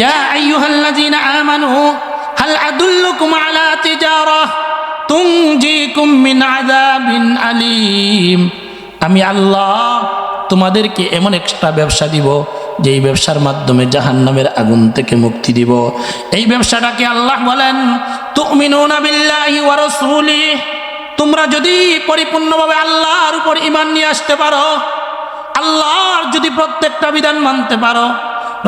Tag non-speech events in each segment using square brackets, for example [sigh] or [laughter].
ইয়া আইয়ুহাল্লাযীনা আমানু, হাল আদুল্লুকুম আলা তিজারা তুনজিকুম মিন আযাবিন আলীম। আমি আল্লাহ তোমাদেরকে এমন একটা ব্যবসা দিব, যেই ব্যবসার মাধ্যমে জাহান্নামের আগুন থেকে মুক্তি দিব। এই ব্যবসাটাকে আল্লাহ বলেন, তুমিনুনা তোমরা যদি পরিপূর্ণভাবে আল্লাহর উপর ইমান নিয়ে আসতে পারো, আল্লাহর যদি প্রত্যেকটা বিধান মানতে পারো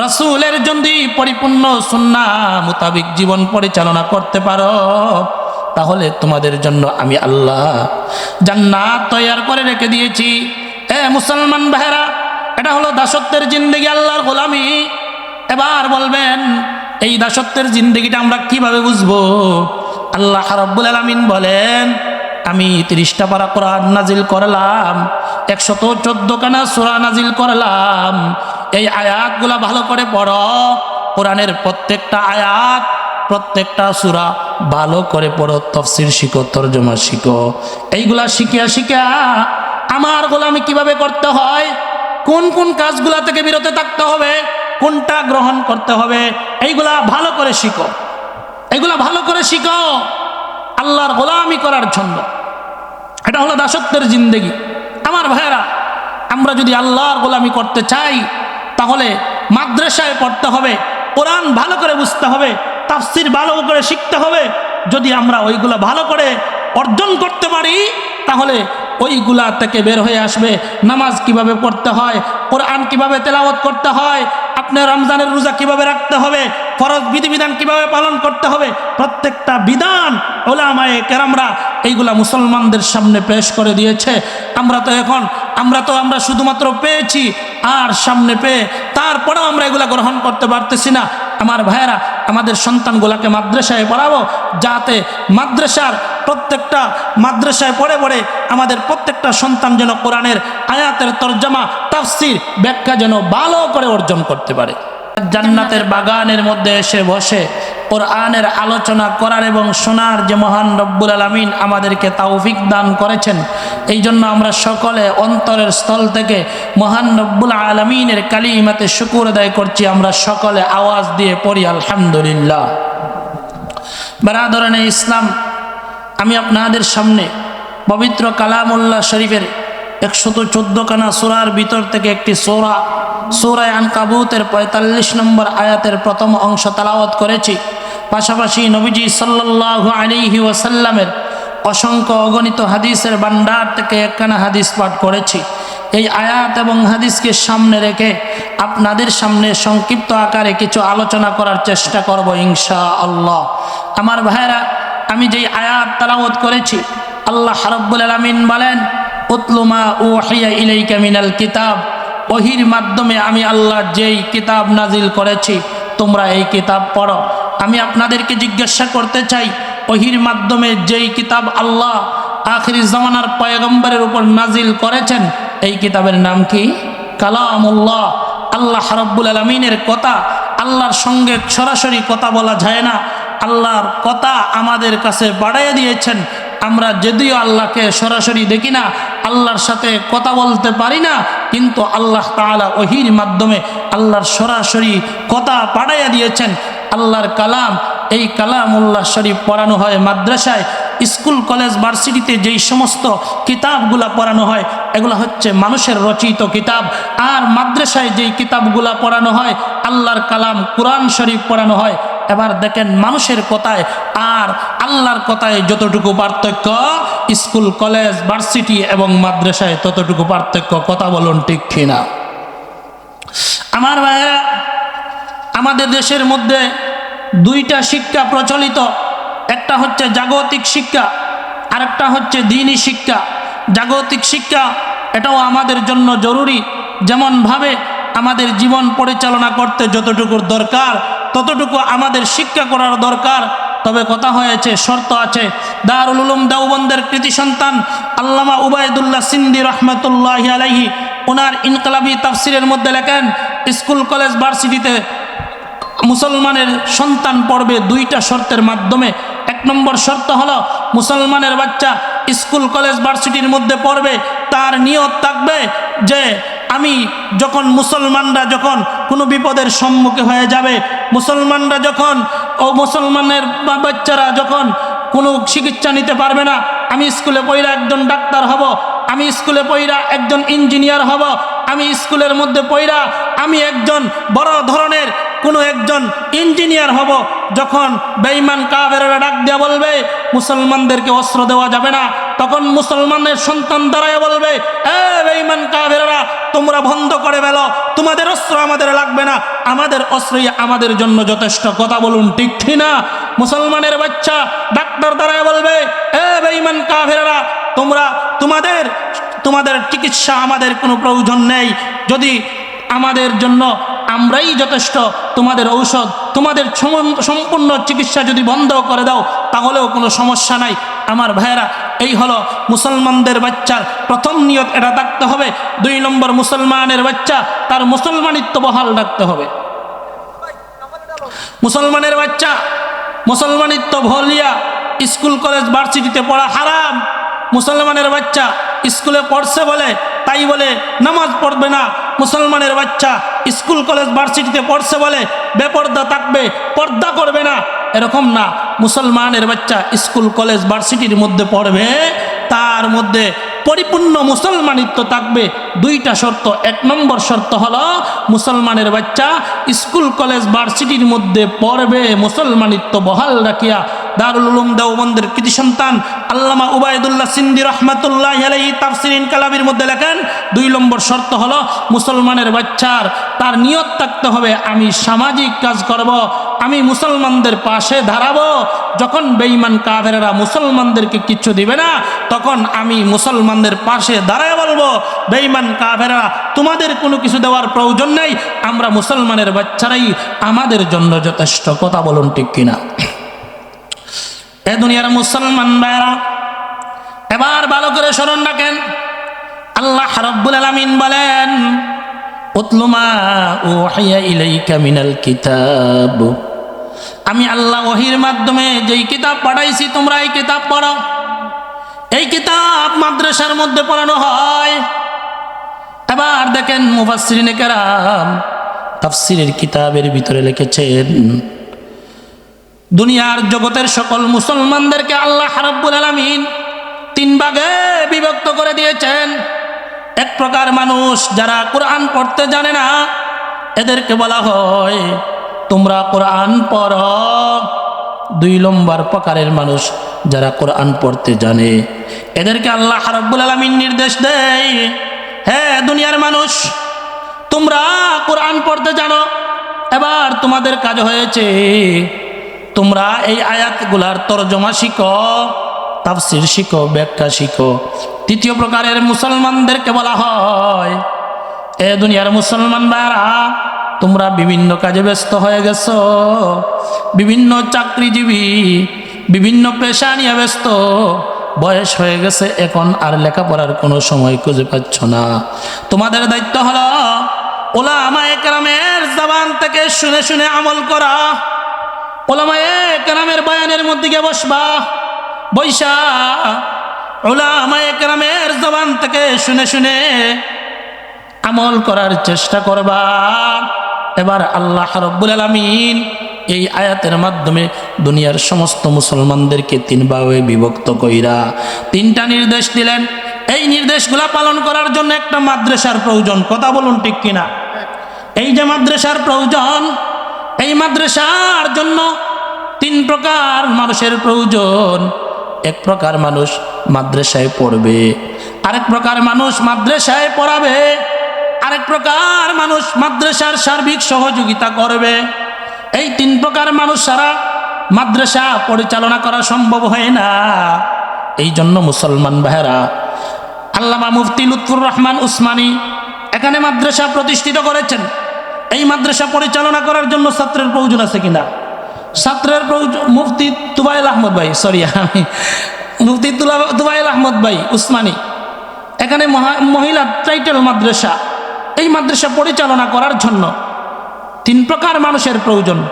রাসূলের যদি পরিপূর্ণ সুন্নাহ মোতাবিক জীবন পরিচালনা করতে পারো, তাহলে তোমাদের জন্য আমি আল্লাহ জান্নাত তৈয়ার করে রেখে দিয়েছি। এ মুসলমান ভাইরা এটা হলো দাসত্বের জিন্দগি, আল্লাহর গোলামি। এবার বলবেন, এই দাসত্বের জিন্দগিটা আমরা কীভাবে বুঝব? আল্লাহ রাব্বুল আলামিন বলেন, আমি তিরিশটা পারা কোরআন নাজিল করলাম, একশত চোদ্দ কানা সুরা নাজিল করলাম এই আয়াতগুলা ভালো করে পড়ো। কোরআনের প্রত্যেকটা আয়াত, প্রত্যেকটা সুরা ভালো করে পড়ো, তফসির শিখো, তর্জমা শিখো। এইগুলা শিখিয়া শিখিয়া আমার গোলামি কীভাবে করতে হয়? কোন কোন কাজগুলা থেকে বিরত থাকতে হবে? কোনটা গ্রহণ করতে হবে? এইগুলা ভালো করে শিখো। এগুলা ভালো করে শিখো। আল্লাহর গোলামি করার জন্য। এটা হলো দাসত্বের জিন্দেগি। আমার ভাইয়েরা, আমরা যদি আল্লাহর গোলামি করতে চাই তাহলে মাদ্রাসায় পড়তে হবে, কোরআন ভালো করে বুঝতে হবে, তাফসির ভালো করে শিখতে হবে। যদি আমরা ওইগুলো ভালো করে অর্জন করতে পারি, তাহলে ওইগুলা থেকে বের হয়ে আসবে। নামাজ কীভাবে পড়তে হয়, কোরআন কীভাবে তেলাওয়াত করতে হয়, আপনার রমজানের রোজা কীভাবে রাখতে হবে ফরজ বিধিবিধান কীভাবে পালন করতে হবে? প্রত্যেকটা বিধান ওলামায়ে কেরামরা এইগুলা মুসলমানদের সামনে পেশ করে দিয়েছে। আমরা তো এখন, আমরা তো আমরা শুধুমাত্র পেয়েছি আর সামনে পেয়ে তারপরেও আমরা এগুলা গ্রহণ করতে পারতেছি না। আমার ভাইয়েরা, আমাদের সন্তানগুলাকে মাদ্রাসায় পড়াবো যাতে মাদ্রাসার প্রত্যেকটা মাদ্রাসায় পড়ে পড়ে আমাদের প্রত্যেকটা সন্তান যেন কোরআনের আয়াতের তর্জমা, তাফসির, ব্যাখ্যা যেন ভালো করে অর্জন করতে পারে। জান্নাতের বাগানের মধ্যে এসে বসে কোরআনের আলোচনা করার এবং শোনার যে মহান রব্বুল আলমিন আমাদেরকে তৌফিক দান করেছেন। এই জন্য আমরা সকলে অন্তরের স্থল থেকে মহান রব্বুল আলমিনের কালিমাতে শুকুর আদায় করছি। আমরা সকলে আওয়াজ দিয়ে পড়ি, আলহামদুলিল্লাহ। বারাদরণে ইসলাম, আমি আপনাদের সামনে পবিত্র কালামুল্লাহ শরীফের একশত চোদ্দখানা সোরার ভিতর থেকে একটি সোরা, সোরায় আন কাবুতের পঁয়তাল্লিশ নম্বর আয়াতের প্রথম অংশ তালাওয়াত করেছি। পাশাপাশি নবীজি সাল্লাহ আলিহি ওয়াসাল্লামের অসংখ্য অগণিত হাদিসের ভান্ডার থেকে একখানা হাদিস পাঠ করেছি। এই আয়াত এবং হাদিসকে সামনে রেখে আপনাদের সামনে সংক্ষিপ্ত আকারে কিছু আলোচনা করার চেষ্টা করব ইনশা আল্লাহ আমার ভাইয়েরা, আমি যেই আয়াত তালাওয়াত করেছি, আল্লাহ রব্বুল আলমিন বলেন উতলুমা ও হিয়া ইলাইকা কিতাব। ওহির মাধ্যমে আমি আল্লাহ যেই কিতাব নাজিল করেছি, তোমরা এই কিতাব পড়ো। আমি আপনাদেরকে জিজ্ঞাসা করতে চাই, ওহির মাধ্যমে যেই কিতাব আল্লাহ আখরি জামানার পয়গম্বরের উপর নাজিল করেছেন, এই কিতাবের নাম কি? কালামুল্লাহ। আল্লাহ রব্বুল আলমিনের কথা, আল্লাহর সঙ্গে সরাসরি কথা বলা যায় না। আল্লাহর কথা আমাদের কাছে বাড়াইয়া দিয়েছেন আমরা যদিও আল্লাহকে সরাসরি দেখি না, আল্লাহর সাথে কথা বলতে পারি না, কিন্তু আল্লাহ তাআলা ওহির মাধ্যমে আল্লাহর সরাসরি কথা পাঠাইয়া দিয়েছেন। আল্লাহর কালাম, এই কালাম উল্লাহ শরীফ পড়ানো হয় মাদ্রাসায়, স্কুল, কলেজ, ভার্সিটিতে যেই সমস্ত কিতাবগুলা পড়ানো হয়, এগুলো হচ্ছে মানুষের রচিত কিতাব। আর মাদ্রাসায় যেই কিতাবগুলা পড়ানো হয়, আল্লাহর কালাম কোরআন শরীফ পড়ানো হয় এবার দেখেন মানুষের কথায় আর আল্লাহর কথায় যতটুকু পার্থক্য, স্কুল, কলেজ, ভার্সিটি এবং মাদ্রাসায় ততটুকু পার্থক্য, কথা বলুন ঠিক কিনা? আমার ভাইয়েরা, আমাদের দেশের মধ্যে দুইটা শিক্ষা প্রচলিত। একটা হচ্ছে জাগতিক শিক্ষা, আরেকটা হচ্ছে দিনী শিক্ষা। জাগতিক শিক্ষা এটাও আমাদের জন্য জরুরি। যেমনভাবে আমাদের জীবন পরিচালনা করতে যতটুকুর দরকার ততটুকু আমাদের শিক্ষা করার দরকার। তবে কথা হয়েছে, শর্ত আছে। দারুল উলুম দেওবন্দের কৃতি সন্তান আল্লামা উবায়দুল্লাহ সিন্দি রহমতুল্লাহ আলাইহি ওনার ইনকলাবি তাফসিরের মধ্যে লেখেন, স্কুল, কলেজ, ভার্সিটিতে মুসলমানের সন্তান পড়বে দুইটা শর্তের মাধ্যমে। এক নম্বর শর্ত হলো, মুসলমানের বাচ্চা স্কুল, কলেজ, ভার্সিটির মধ্যে পড়বে, তার নিয়ত থাকবে যে, আমি যখন মুসলমানরা যখন কোনো বিপদের সম্মুখে হয়ে যাবে মুসলমানরা যখন ও মুসলমানের বাচ্চারা যখন কোনো চিকিৎসা নিতে পারবে না, আমি স্কুলে পড়া একজন ডাক্তার হব, আমি স্কুলে পড়া একজন ইঞ্জিনিয়ার হব, আমি স্কুলের মধ্যে পড়া আমি একজন বড় ধরনের কোনো একজন ইঞ্জিনিয়ার হব, যখন বেঈমান কাবেরা ডাক দেওয়া বলবে, মুসলমানদেরকে অস্ত্র দেওয়া যাবে না তখন মুসলমানের সন্তান দাঁড়ায় বলবে বেঈমান কাবেরা তোমরা বন্ধ করে ফেলো। তোমাদের অস্ত্র আমাদের লাগবে না। আমাদের অস্ত্রই আমাদের জন্য যথেষ্ট। কথা বলুন ঠিক না মুসলমানের বাচ্চা ডাক্তার দাঁড়ায় বলবে, এ বেঈমান কাফেরা তোমরা তোমাদের তোমাদের চিকিৎসা আমাদের কোনো প্রয়োজন নেই। যদি আমাদের জন্য আমরাই যথেষ্ট, তোমাদের ঔষধ, তোমাদের সম্পূর্ণ চিকিৎসা যদি বন্ধ করে দাও, তাহলেও কোনো সমস্যা নাই। আমার ভাইয়েরা, এই হলো মুসলমানদের বাচ্চার প্রথম নিয়ত এটা থাকতে হবে, দুই নম্বর মুসলমানের বাচ্চা, তার মুসলমানিত্ব বহাল রাখতে হবে। মুসলমানের বাচ্চা, মুসলমানিত্ব ভলিয়া স্কুল, কলেজ, ভার্সিটিতে পড়া হারাম। মুসলমানের বাচ্চা স্কুলে পড়ছে বলে, তাই বলে নামাজ পড়বে না। মুসলমানের বাচ্চা স্কুল, কলেজ, ভার্সিটিতে পড়ছে বলে, বেপর্দা থাকবে, পর্দা করবে না। এরকম না, মুসলমানের বাচ্চা স্কুল, কলেজ, ভার্সিটির মধ্যে পড়বে, তার মধ্যে পরিপূর্ণ মুসলমানিত্ব থাকবে। দুইটা শর্ত, এক নম্বর শর্ত হলো মুসলমানের বাচ্চা স্কুল, কলেজ, ভার্সিটির মধ্যে পড়বে, মুসলমানিত্ব বহাল রাখিয়া দারুল উলুম দেওবন্দের কৃতি সন্তান আল্লামা উবায়দুল্লাহ সিন্দি রহমাতুল্লাহ আলাই তাফসিরিন কালাবির মধ্যে লেখেন, দুই নম্বর শর্ত হলো মুসলমানের বাচ্চার, তার নিয়ত থাকতে হবে, আমি সামাজিক কাজ করব, আমি মুসলমানদের পাশে দাঁড়াবো, যখন বেঈমান কাফেরা মুসলমানদেরকে কিচ্ছু দিবে না, তখন আমি মুসলমানদের পাশে দাঁড়ায় বলব, বেঈমান কাফেরা তোমাদের কোনো কিছু দেওয়ার প্রয়োজন নেই, আমরা মুসলমানের বাচ্চারাই আমাদের জন্য যথেষ্ট, কথা বলুন ঠিক কিনা? এ দুনিয়ার মুসলমান ভাইরা এবার ভালো করে স্মরণ রাখেন। আল্লাহ রব্বুল আলামিন বলেন, উতলুমা ওহিয়া ইলাইকা মিনাল কিতাব। আমি আল্লাহ ওহির মাধ্যমে যেই কিতাব পড়াইছি তোমরা এই কিতাব পড়ো। এই কিতাব মাদ্রাসার মধ্যে পড়ানো হয়। এবার দেখেন মুফাসসিরিনে কেরাম তাফসিরের কিতাবের ভিতরে লিখেছেন দুনিয়ার জগতের সকল মুসলমানদেরকে আল্লাহ রাব্বুল আলামিন তিন ভাগে বিভক্ত করে দিয়েছেন। এক প্রকার মানুষ যারা কোরআন পড়তে জানে না, এদেরকে বলা হয়, তোমরা কোরআন পড়। দুই লম্বার প্রকারের মানুষ যারা কোরআন পড়তে জানে, এদেরকে আল্লাহ রাব্বুল আলামিন নির্দেশ দেয় হ্যাঁ দুনিয়ার মানুষ, তোমরা কোরআন পড়তে জানো। এবার তোমাদের কাজ হয়েছে তোমরা এই আয়াতগুলার তর্জমা শিখো, তাফসির শিখো, ব্যাখ্যা শিখো। তৃতীয় প্রকারের মুসলমানদেরকে বলা হয়, এ দুনিয়ার মুসলমান ভাইরা তোমরা বিভিন্ন কাজে ব্যস্ত হয়ে গেছ, বিভিন্ন চাকরিজীবী, বিভিন্ন পেশা নিয়ে ব্যস্ত, বয়স হয়ে গেছে, এখন আর লেখাপড়ার কোনো সময় খুঁজে পাচ্ছ না। তোমাদের দায়িত্ব হলো ওলা আমা একরামের জবান থেকে শুনে শুনে আমল করা ওলামায়ে কেরামের বয়ানের মধ্যে গিয়ে বসবা। বৈশা ওলামায়ে কেরামের জবান থেকে শুনে শুনে আমল করার চেষ্টা করবা। এবার আল্লাহ রব্বুল আলমিন এই আয়াতের মাধ্যমে দুনিয়ার সমস্ত মুসলমানদেরকে তিন ভাবে বিভক্ত কইরা তিনটা নির্দেশ দিলেন। এই নির্দেশগুলা পালন করার জন্য একটা মাদ্রাসার প্রয়োজন, কথা বলুন ঠিক কিনা? এই যে মাদ্রাসার প্রয়োজন এই মাদ্রাসার জন্য তিন প্রকার মানুষের প্রয়োজন। এক প্রকার মানুষ মাদ্রাসায় পড়বে, আরেক প্রকার মানুষ মাদ্রাসায় পড়াবে, আরেক প্রকার মানুষ মাদ্রাসার সার্বিক সহযোগিতা করবে। এই তিন প্রকার মানুষ ছাড়া মাদ্রাসা পরিচালনা করা সম্ভব হয় না। এই জন্য মুসলমান ভাইরা আল্লামা মুফতি লুৎফুর রহমান উসমানী এখানে মাদ্রাসা প্রতিষ্ঠিত করেছেন। এই মাদ্রাসা পরিচালনা করার জন্য ছাত্রের প্রয়োজন আছে কিনা? ছাত্রের প্রয়োজন, মুফতি তুবাইল আহমদ ভাই সরি আমি মুফতি তুবাইল আহমদ ভাই, উসমানী। এখানে মহা- মহিলা টাইটেল মাদ্রাসা। এই মাদ্রাসা পরিচালনা করার জন্য তিন প্রকার মানুষের প্রয়োজন।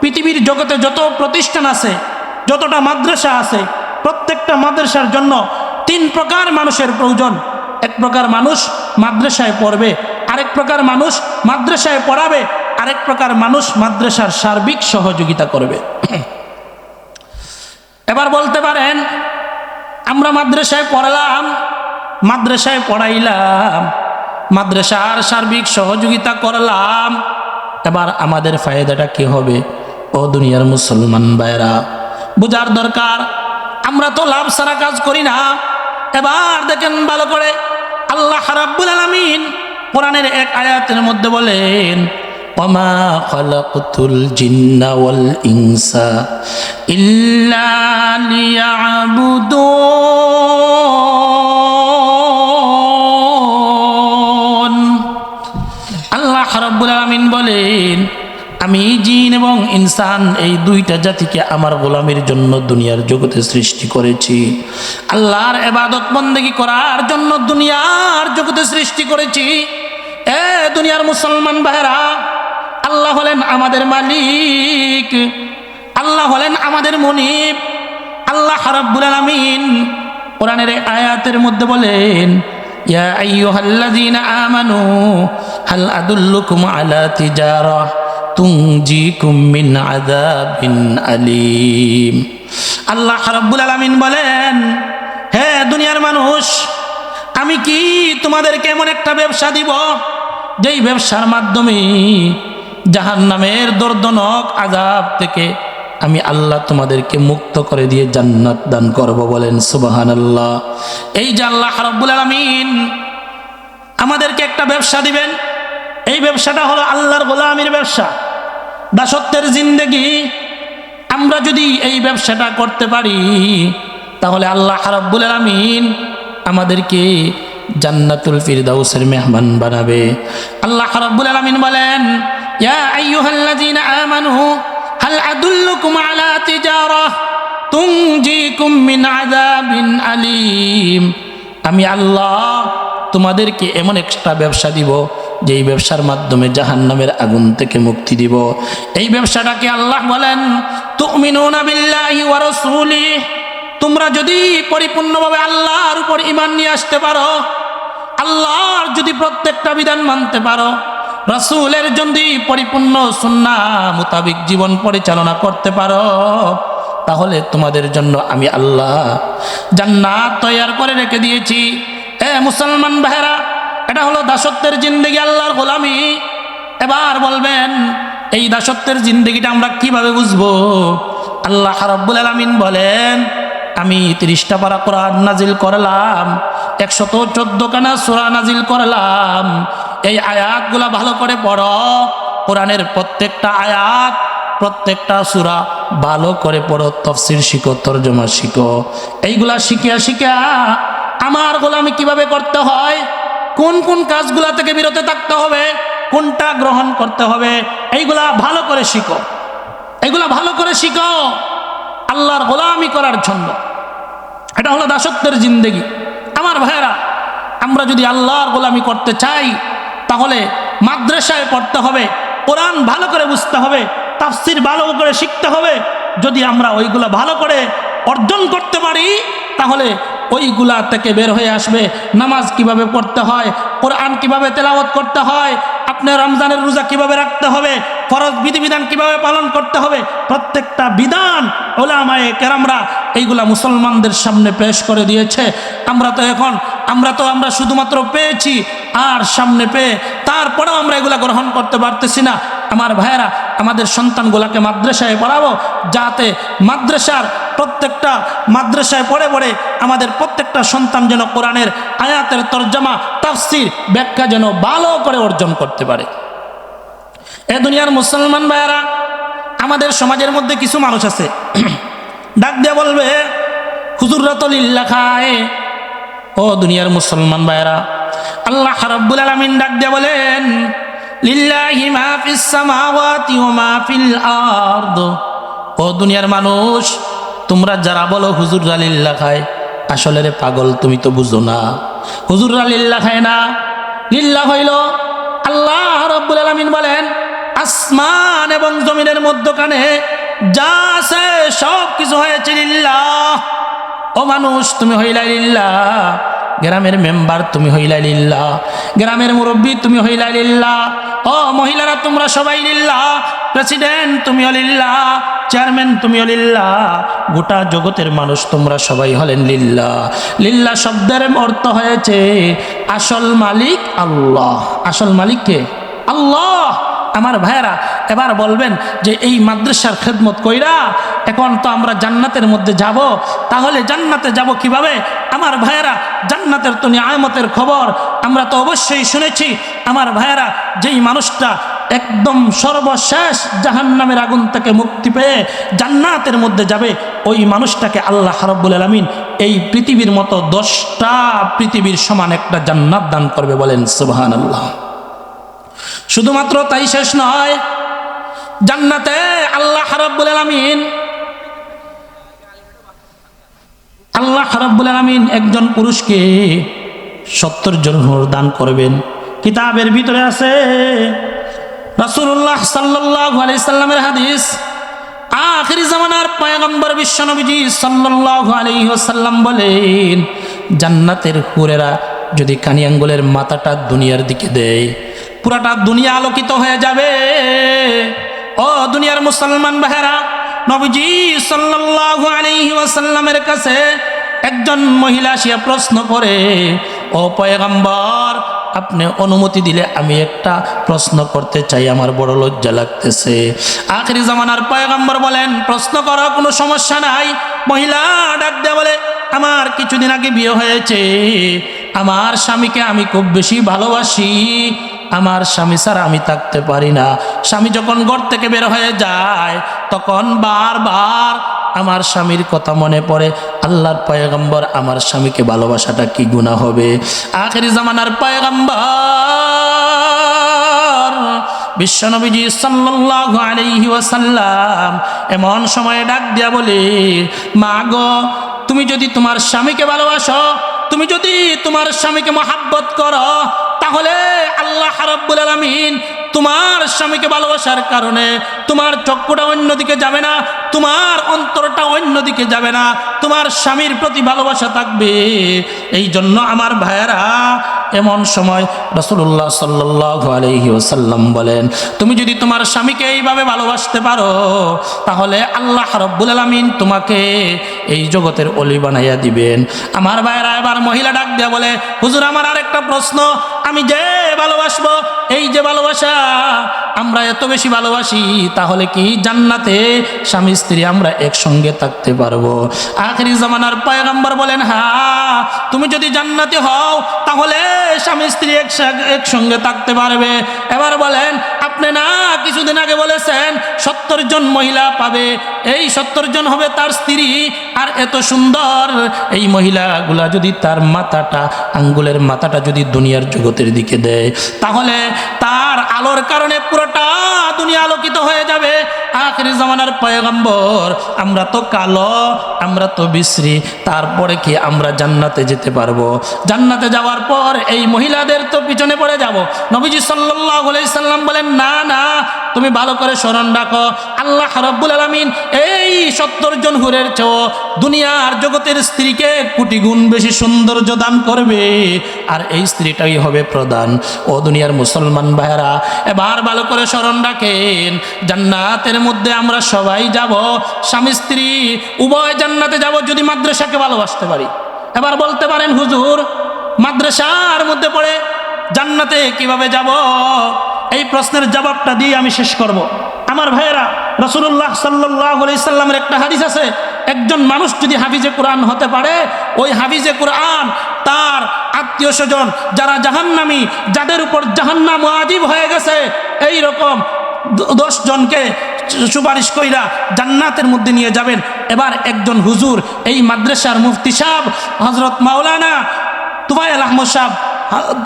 পৃথিবীর জগতে যত প্রতিষ্ঠান আছে, যতটা মাদ্রাসা আছে, প্রত্যেকটা মাদ্রাসার জন্য তিন প্রকার মানুষের প্রয়োজন। এক প্রকার মানুষ মাদ্রাসায় পড়বে আরেক প্রকার মানুষ মাদ্রাসায় পড়াবে, আরেক প্রকার মানুষ মাদ্রাসার সার্বিক সহযোগিতা করবে। এবার বলতে পারেন, আমরা মাদ্রাসায় পড়ালাম, মাদ্রাসায় পড়াইলাম, মাদ্রাসার সার্বিক সহযোগিতা করলাম, এবার আমাদের ফায়দাটা কি হবে? ও দুনিয়ার মুসলমান ভাইরা বোঝার দরকার, আমরা তো লাভ সারা কাজ করি না। এবার দেখেন ভালো করে, আল্লাহ রাব্বুল আলামিন কোরআনের এক আয়াতের মধ্যে বলেন وما خلقت الجن والإنس إلا ليعبدون আল্লাহ রাব্বুল আলামিন বলেন আমি জিন এবং ইনসান এই দুইটা জাতিকে আমার গোলামের জন্য দুনিয়ার জগতে সৃষ্টি করেছি আল্লাহর এবাদত বন্দেগী করার জন্য দুনিয়ার জগতে সৃষ্টি করেছি দুনিয়ার মুসলমান ভাইরা আল্লাহ হলেন আমাদের মালিক, আল্লাহ হলেন আমাদের মনিব। আল্লাহ রাব্বুল আলামিন কোরআনের আয়াতের মধ্যে বলেন আল্লাহ বলেন দুনিয়ার মানুষ, আমি কি তোমাদেরকে এমন একটা ব্যবসা দিব যেই ব্যবসার মাধ্যমে জাহান নামের দর্দনক আজাব থেকে আমি আল্লাহ তোমাদেরকে মুক্ত করে দিয়ে জান্নাত দান করব বলেন সুবাহান আল্লাহ এই যে আল্লাহ রব্বুল আলমিন আমাদেরকে একটা ব্যবসা দিবেন, এই ব্যবসাটা হলো আল্লাহর গোলামির ব্যবসা। দাসত্বের জিন্দেগি। আমরা যদি এই ব্যবসাটা করতে পারি, তাহলে আল্লাহ রাব্বুল আলামিন আমাদেরকে জান্নাতুল ফিরদাউসের মেহমান বানাবে। আল্লাহ রাব্বুল আলামিন বলেন, ইয়া আইয়ুহাল্লাযীনা আমানু, হাল আদুল্লুকুম আলা তিজারাহ তুনজিকুম মিন আযাবিন আলীম। আমি আল্লাহ তোমাদেরকে এমন একটা ব্যবসা দিব, যেই ব্যবসার মাধ্যমে জাহান্নামের আগুন থেকে মুক্তি দিব। এই ব্যবসাটাকে আল্লাহ বলেন তোমরা যদি পরিপূর্ণভাবে আল্লাহর উপর ঈমান নিয়ে আসতে পারো আল্লাহর যদি প্রত্যেকটা বিধান মানতে পারো, রাসূলের যদি পরিপূর্ণ সুন্নাহ মোতাবিক জীবন পরিচালনা করতে পারো, তাহলে তোমাদের জন্য আমি আল্লাহ জান্নাত তৈয়ার করে রেখে দিয়েছি। এ মুসলমান ভাইরা এটা হলো দাসত্বের জিন্দগি, আল্লাহর গোলামি। এবার বলবেন, এই দাসত্বের জিন্দগিটা আমরা কীভাবে বুঝব? আল্লাহ রাব্বুল আলামিন বলেন, আমি তিরিশটা পারা কোরআন নাজিল করলাম। একশত চোদ্দ কানা সুরা নাজিল করলাম। এই আয়াতগুলা ভালো করে পড়ো। কোরআনের প্রত্যেকটা আয়াত, প্রত্যেকটা সুরা ভালো করে পড়ো, তফসির শিখো, তর্জমা শিখো। এইগুলা শিখিয়া শিখিয়া আমার গোলামি কীভাবে করতে হয়? কোন কোন কাজগুলা থেকে বিরত থাকতে হবে? কোনটা গ্রহণ করতে হবে? এইগুলা ভালো করে শিখো। এগুলা ভালো করে শিখো। আল্লাহর গোলামি করার জন্য। এটা হলো দাসত্বের জিন্দেগি। আমার ভাইয়েরা, আমরা যদি আল্লাহর গোলামি করতে চাই, তাহলে মাদ্রাসায় পড়তে হবে, কোরআন ভালো করে বুঝতে হবে, তাফসির ভালো করে শিখতে হবে। যদি আমরা ওইগুলো ভালো করে অর্জন করতে পারি, তাহলে ওইগুলা থেকে বের হয়ে আসবে। নামাজ কীভাবে পড়তে হয়, কোরআন কীভাবে তেলাওয়াত করতে হয় আপনার রমজানের রোজা কীভাবে রাখতে হবে? ফরজ বিধিবিধান কীভাবে পালন করতে হবে? প্রত্যেকটা বিধান ওলামায়ে কেরামরা এইগুলা মুসলমানদের সামনে পেশ করে দিয়েছে। আমরা তো এখন, আমরা তো, আমরা শুধুমাত্র পেয়েছি আর সামনে পেয়ে তারপরেও আমরা এগুলা গ্রহণ করতে পারতেছি না। আমার ভাইয়েরা, আমাদের সন্তানগুলাকে মাদ্রাসায় পড়াবো যাতে মাদ্রাসার প্রত্যেকটা মাদ্রাসায় পড়ে পড়ে আমাদের প্রত্যেকটা সন্তান যেন কোরআনের আয়াতের তর্জমা, তাফসির, ব্যাখ্যা যেন ভালো করে অর্জন করতে পারে। এ দুনিয়ার মুসলমান ভাইয়েরা, আমাদের সমাজের মধ্যে কিছু মানুষ আছে। [clears throat] ডাক দিয়ে বলবে, হুজুররা তো খায়। ও দুনিয়ার মুসলমান ভাইয়েরা, আল্লাহ রাব্বুল আলামিন ডাক দিয়ে বলেন দুনিয়ার মানুষ, তোমরা যারা বলো হুজুররা লিল্লা খায় আসলে রে পাগল তুমি তো বুঝো না। হুজুররা লিল্লা খায় না। লিল্লা হইল আল্লাহ রাব্বুল আলামিন বলেন, আসমান এবং জমিনের মধ্যখানে যা আছে সব কিছু হয়েছে লিল্লাহ। ও মানুষ, তুমি হইলা লিল্লাহ গ্রামের মেম্বার, তুমি হইলা লিল্লা। গ্রামের মুরব্বী, তুমি হইলা লিল্লা। ও মহিলারা, তোমরা সবাই লিল্লা। প্রেসিডেন্ট তুমি লিল্লা। চেয়ারম্যান তুমি লিল্লা। গোটা জগতের মানুষ, তোমরা সবাই হলেন লিল্লা। লিল্লা শব্দের অর্থ হয়েছে, আসল মালিক আল্লাহ। আসল মালিককে আল্লাহ। আমার ভাইয়েরা, এবার বলবেন যে এই মাদ্রাসার খেদমত কইরা এখন তো আমরা জান্নাতের মধ্যে যাব, তাহলে জান্নাতে যাব কীভাবে? আমার ভাইয়েরা, জান্নাতের তো নিয়ামতের খবর, আমরা তো অবশ্যই শুনেছি, আমার ভাইয়েরা, যেই মানুষটা একদম সর্বশেষ জাহান্নামের আগুন থেকে মুক্তি পেয়ে জান্নাতের মধ্যে যাবে, ওই মানুষটাকে আল্লাহ রব্বুল আলমিন এই পৃথিবীর মতো দশটা পৃথিবীর সমান একটা জান্নাত দান করবে বলেন সুবাহান আল্লাহ শুধুমাত্র তাই শেষ নয়, জান্নাতে আল্লাহ রাব্বুল আলামিন, আল্লাহ রাব্বুল আলামিন একজন পুরুষকে সত্তর জন দান করবেন। কিতাবের ভিতরে আছে, রাসূলুল্লাহ সাল্লাল্লাহু আলাইহি সাল্লামের হাদিস, আখিরি জামানার পয়গম্বর বিশ্বনবীজি সাল্লাল্লাহু আলাইহি ওয়াসাল্লাম বলেন, জান্নাতের হুরেরা যদি কানি আঙ্গুলের মাথাটা দুনিয়ার দিকে দেয় পুরাটা দুনিয়া আলোকিত হয়ে যাবে। ও দুনিয়ার মুসলমান বাহেরা নবীজি সাল্লাল্লাহু আলাইহি ওয়াসাল্লামের কাছে একজন মহিলা সে প্রশ্ন করে, ও পয়গম্বর, আপনি অনুমতি দিলে আমি একটা প্রশ্ন করতে চাই, আমার বড় লজ্জা লাগতেছে। আখরি জামানার পয়গম্বর বলেন, প্রশ্ন করার কোনো সমস্যা নাই। মহিলা ডাক দেয়া বলে, আমার কিছুদিন আগে বিয়ে হয়েছে। আমার স্বামীকে আমি খুব বেশি ভালোবাসি। আমার স্বামী ছাড়া আমি থাকতে পারি না। স্বামী যখন ঘর থেকে বের হয়ে যায়, তখন বারবার আমার স্বামীর কথা মনে পড়ে, আল্লাহর পয়গম্বর আমার স্বামীকে ভালোবাসাটা কি গুণা হবে? আখেরি জামানার পয়গম্বর বিশ্বনবীজি সাল্লাল্লাহু আলাইহি ওয়াসাল্লাম এমন সময়ে ডাক দিয়া বলি, মা গো, তুমি যদি তোমার স্বামীকে ভালোবাসো, তুমি যদি তোমার স্বামীকে মহাব্বত করো তাহলে আল্লাহ রাব্বুল আলামিন তোমার স্বামীকে ভালোবাসার কারণে তোমার চক্ষুটা অন্যদিকে যাবে না, তোমার অন্তরটা অন্যদিকে যাবে না, তোমার স্বামীর প্রতি ভালোবাসা থাকবে। এই জন্য আমার ভাইয়েরা, এমন সময় রসুল্লাহ সাল্লাহ ওসাল্লাম বলেন, তুমি যদি তোমার স্বামীকে এইভাবে ভালোবাসতে পারো, তাহলে আল্লাহ রব্বুল আলমিন তোমাকে এই জগতের অলি বানাইয়া দিবেন। আমার ভাইয়েরা, এবার মহিলা ডাক দেয়া বলে, হুজুর, আমার আরেকটা প্রশ্ন, আমি যে ভালোবাসবো, এই যে ভালোবাসা, আমরা এত বেশি ভালোবাসি, তাহলে কি জান্নাতে স্বামী স্ত্রী আমরা একসঙ্গে থাকতে পারব? আখরি জামানার পয়গম্বর বলেন হ্যাঁ তুমি যদি জান্নাতে হও, তাহলে স্বামী স্ত্রী একসা- একসঙ্গে থাকতে পারবে। এবার বলেন, আপনি না কিছুদিন আগে বলেছেন, সত্তর জন মহিলা পাবে। এই সত্তর জন হবে তার স্ত্রী, আর এত সুন্দর এই মহিলাগুলা যদি তার মাথাটা, আঙ্গুলের মাথাটা যদি দুনিয়ার জগতের দিকে দেয়, তাহলে তার আলোর কারণে পুরোটা দুনিয়া আলোকিত হয়ে যাবে। আখরি জামানার পয়গম্বর, আমরা তো কালো, আমরা তো বিশ্রী, তারপরে কি আমরা জান্নাতে যেতে পারব? জান্নাতে যাওয়ার পর এই মহিলাদের তো পিছনে পড়ে যাব। নবীজি সাল্লাহ সাল্লাম বলেন, না না তুমি ভালো করে স্মরণ রাখো। আল্লাহ রাব্বুল আলামিন এই সত্তর জন হুরের চেয়েও দুনিয়ার জগতের স্ত্রীকে কোটি গুণ বেশি সৌন্দর্য দান করবে। আর এই স্ত্রীটাই হবে প্রধান। ও দুনিয়ার মুসলমান ভাইয়েরা, এবার ভালো করে স্মরণ রাখেন। জান্নাতের মধ্যে আমরা সবাই যাব। স্বামী স্ত্রী, উভয় জান্নাতে যাব যদি মাদ্রাসাকে ভালোবাসতে পারি। এবার বলতে পারেন, হুজুর, মাদ্রাসার মধ্যে পড়ে জান্নাতে কীভাবে যাব? এই প্রশ্নের জবাবটা দিয়ে আমি শেষ করব। আমার ভাইয়েরা রসুল্লাহ সাল্লাহ সাল্লামের একটা হাদিস আছে, একজন মানুষ যদি হাফিজে কোরআন হতে পারে, ওই হাফিজে কোরআন তার আত্মীয় স্বজন যারা জাহান্নামি, যাদের উপর জাহান্নাম ওয়াজিব হয়ে গেছে, এই রকম দশ জনকে সুপারিশ কইরা জান্নাতের মধ্যে নিয়ে যাবেন। এবার একজন হুজুর, এই মাদ্রাসার মুফতি সাহেব হজরত মাওলানা তুবাইল আহমদ সাহেব হা-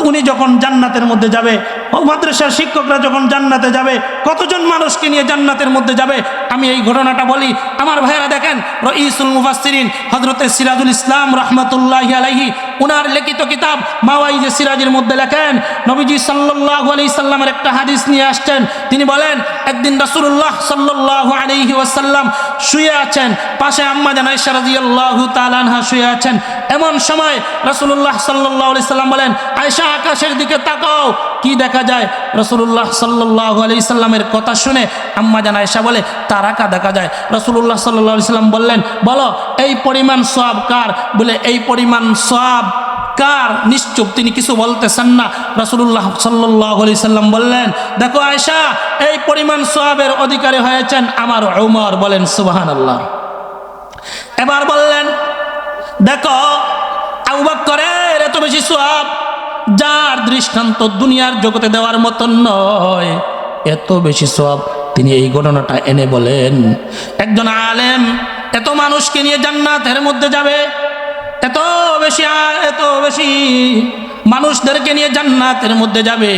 উনি যখন জান্নাতের মধ্যে যাবে, ও মাদ্রাসার শিক্ষকরা যখন জান্নাতে যাবে, কতজন মানুষকে নিয়ে জান্নাতের মধ্যে যাবে? আমি এই ঘটনাটা বলি। আমার ভাইয়েরা দেখেন রঈসুল মুফাসসিরিন হযরতে সিরাজুল ইসলাম রহমতুল্লাহি আলাইহি, উনার লিখিত কিতাব মাওয়াইজে সিরাজের মধ্যে লেখেন, নবীজি সাল্লাল্লাহু আলাইহি সাল্লামের একটা হাদিস নিয়ে আসছেন। তিনি বলেন, একদিন রাসূলুল্লাহ সাল্লাল্লাহু আলাইহি ওয়াসাল্লাম শুয়ে আছেন, পাশে আম্মা জান আয়েশা রাদিয়াল্লাহু তাআলা আনহা শুয়ে আছেন। এমন সময় রাসূলুল্লাহ সাল্লাল্লাহু আলাইহি সাল্লাম বলেন আয়েশা আকাশের দিকে তাকাও। কি দেখা যায়? রাসূলুল্লাহ সাল্লাল্লাহু আলাইহি সাল্লামের কথা শুনে আম্মা জান আয়েশা বলে, তারাকা দেখা যায়। রাসূলুল্লাহ সাল্লাহ আলাইহি সাল্লাম বললেন, বলো, এই পরিমাণ সওয়াব কার? বলে, এই পরিমাণ সওয়াব কার? নিশ্চুপ, তিনি কিছু বলতেছেন না। রাসূলুল্লাহ সাল্লাল্লাহু আলাইহি সাল্লাম বললেন, দেখো আয়েশা, এই পরিমাণ সওয়াবের অধিকারী হয়েছেন আমার উমর। বলেন, সুবহানাল্লাহ। এবার বললেন, দেখো, আবু বকরের এত বেশি সওয়াব যার দৃষ্টান্ত দুনিয়ার জগতে দেওয়ার মতন নয়, এত বেশি সব তিনি এই ঘটনাটা এনে বলেন। একজন আলেম এত মানুষকে নিয়ে জান্নাতের মধ্যে যাবে, এত বেশি এত বেশি মানুষদেরকে নিয়ে জান্নাতের মধ্যে যাবে।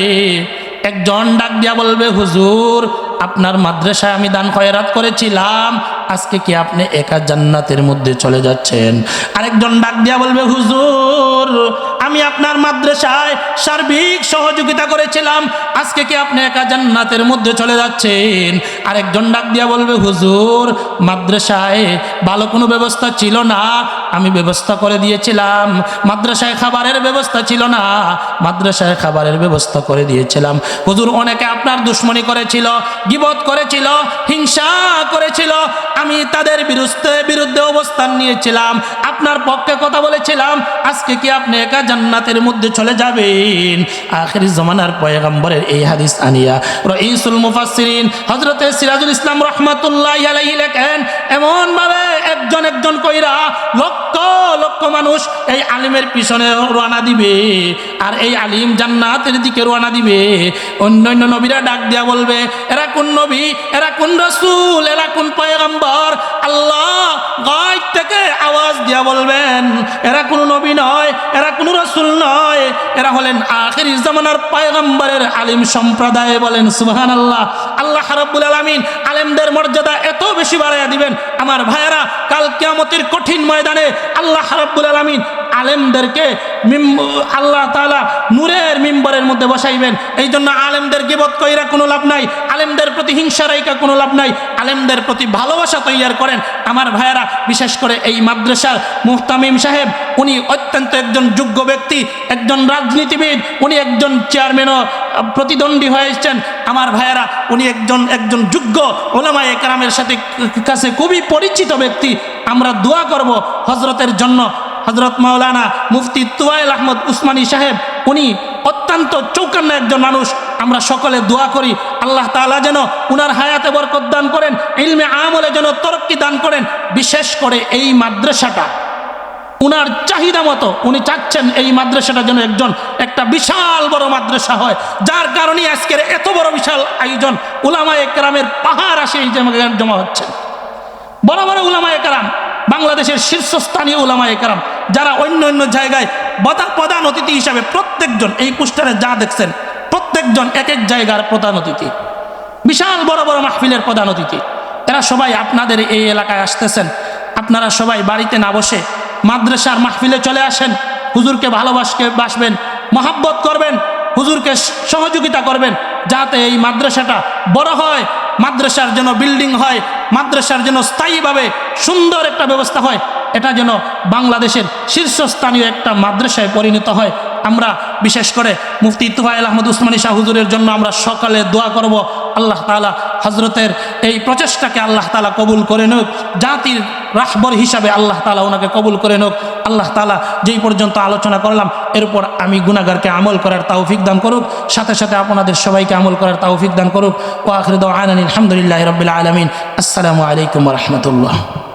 একজন ডাক দিয়া বলবে, হুজুর, আপনার মাদ্রাসায় আমি দান খয়রাত করেছিলাম, আজকে কি আপনি একা জান্নাতের মধ্যে চলে যাচ্ছেন? আরেকজন ডাক দিয়া বলবে, হুজুর আমি আপনার মাদ্রাসায় সার্বিক সহযোগিতা করেছিলাম। আজকে কি আপনি একা জান্নাতের মধ্যে চলে যাচ্ছেন? আরেকজন ডাক দিয়া বলবে, হুজুর, মাদ্রাসায় ভালো কোনো ব্যবস্থা ছিল না। আমি ব্যবস্থা করে দিয়েছিলাম। মাদ্রাসায় খাবারের ব্যবস্থা ছিল না। মাদ্রাসায় খাবারের ব্যবস্থা করে দিয়েছিলাম। হুজুর অনেকে আপনার দুশ্মনী করেছিল, গিবত করেছিল, হিংসা করেছিল। আমি তাদের বিরুদ্ধে বিরুদ্ধে অবস্থান নিয়েছিলাম। আপনার পক্ষে কথা বলেছিলাম, আজকে কি আপনি একা জান্নাতের মধ্যে চলে যাবেন? আখের জমানার পয়গম্বরের এই হাদিস আনিয়া রঈসুল মুফাসসিরিন হযরতে সিরাজুল ইসলাম রাহমাতুল্লাহি আলাইহি লেখেন এমন ভাবে একজন একজন কইরা লক্ষ লক্ষ লক্ষ মানুষ এই আলিমের পিছনে রোয়ানা দিবে। আর এই আলিম জান্নাতের দিকে রোয়ানা দিবে। অন্যান্য অন্য নবীরা ডাক দিয়া বলবে, এরা কোন নবী? এরা কোন রসুল? এরা কোন পয়গম্বর? আল্লাহ আওয়াজ দিয়া বলবেন, এরা কোন নবী নয়, এরা কোন রসুল নয়। এরা হলেন আখির জামানার পয়গম্বরের আলিম সম্প্রদায় বলেন সুবহান আল্লাহ আল্লাহ রাব্বুল আলামিন আলেমদের মর্যাদা এত বেশি বাড়াইয়া দিবেন। আমার ভাইয়েরা, কাল কিয়ামতের কঠিন ময়দানে আল্লাহ রাব্বুল আলামিন আলেমদেরকে আল্লাহ তালা নূরের মিম্বরের মধ্যে বসাইবেন। এই জন্য আলেমদের গিবত কইরা কোনো লাভ নাই। আলেমদের প্রতি হিংসা রাইকা কোনো লাভ নাই। আলেমদের প্রতি ভালোবাসা তৈয়ার করেন। আমার ভাইয়েরা, বিশেষ করে এই মাদ্রাসার মুহতামিম সাহেব, উনি অত্যন্ত একজন যোগ্য ব্যক্তি, একজন রাজনীতিবিদ, উনি একজন চেয়ারম্যানও প্রতিদ্বন্দ্বী হয়েছেন। আমার ভাইয়েরা, উনি একজন একজন যোগ্য ওলামা একরামের সাথে কাছে খুবই পরিচিত ব্যক্তি। আমরা দোয়া করব হজরতের জন্য। হজরত মাওলানা মুফতি তুয়াইল আহমদ উসমানী সাহেব, উনি অত্যন্ত চৌকান্ন একজন মানুষ। আমরা সকলে দোয়া করি, আল্লাহ তাআলা যেন উনার হায়াতে বরকত দান করেন, ইলমে আমলে যেন তরক্কি দান করেন, বিশেষ করে এই মাদ্রাসাটা। উনার চাহিদা মতো উনি চাচ্ছেন এই মাদ্রাসাটা যেন একজন, একটা বিশাল বড় মাদ্রাসা হয়। যার কারণে আজকের এত বড় বিশাল আয়োজন উলামা একরামের পাহাড় আসে এই জমা হচ্ছেন বড় বড় উলামা একরাম বাংলাদেশের শীর্ষস্থানীয় উলামা একরাম যারা অন্য অন্য জায়গায় প্রধান অতিথি হিসাবে প্রত্যেকজন এই পোস্টারে যা দেখছেন, প্রত্যেকজন এক এক জায়গার প্রধান অতিথি। বিশাল বড় বড় মাহফিলের প্রধান অতিথি। এরা সবাই আপনাদের এই এলাকায় আসতেছেন। আপনারা সবাই বাড়িতে না বসে মাদ্রাসার মাহফিলে চলে আসেন। হুজুরকে ভালোবাসকে বাসবেন, মহাব্বত করবেন, হুজুরকে সহযোগিতা করবেন, যাতে এই মাদ্রাসাটা বড় হয়, মাদ্রাসার যেন বিল্ডিং হয়, মাদ্রাসার যেন স্থায়ীভাবে সুন্দর একটা ব্যবস্থা হয়। এটা যেন বাংলাদেশের শীর্ষস্থানীয় একটা মাদ্রাসায় পরিণত হয়। আমরা বিশেষ করে মুফতি তুফাইল আহমদ উসমানী শাহ হুজুরের জন্য আমরা সকালে দোয়া করব আল্লাহ তালা হজরতের এই প্রচেষ্টাকে আল্লাহ তালা কবুল করে নোক, জাতির রাহবর হিসাবে আল্লাহ তালা ওনাকে কবুল করে নোক। আল্লাহ তালা যেই পর্যন্ত আলোচনা করলাম এরপর আমি গুনাগারকে আমল করার তাওফিক দান করুক, সাথে সাথে আপনাদের সবাইকে আমল করার তাওফিক দান করুক। ও আখরিদ আনানি আলহামদুলিল্লাহ রবিল আলমিন। আসসালামু আলাইকুম রহমতুল্লাহ।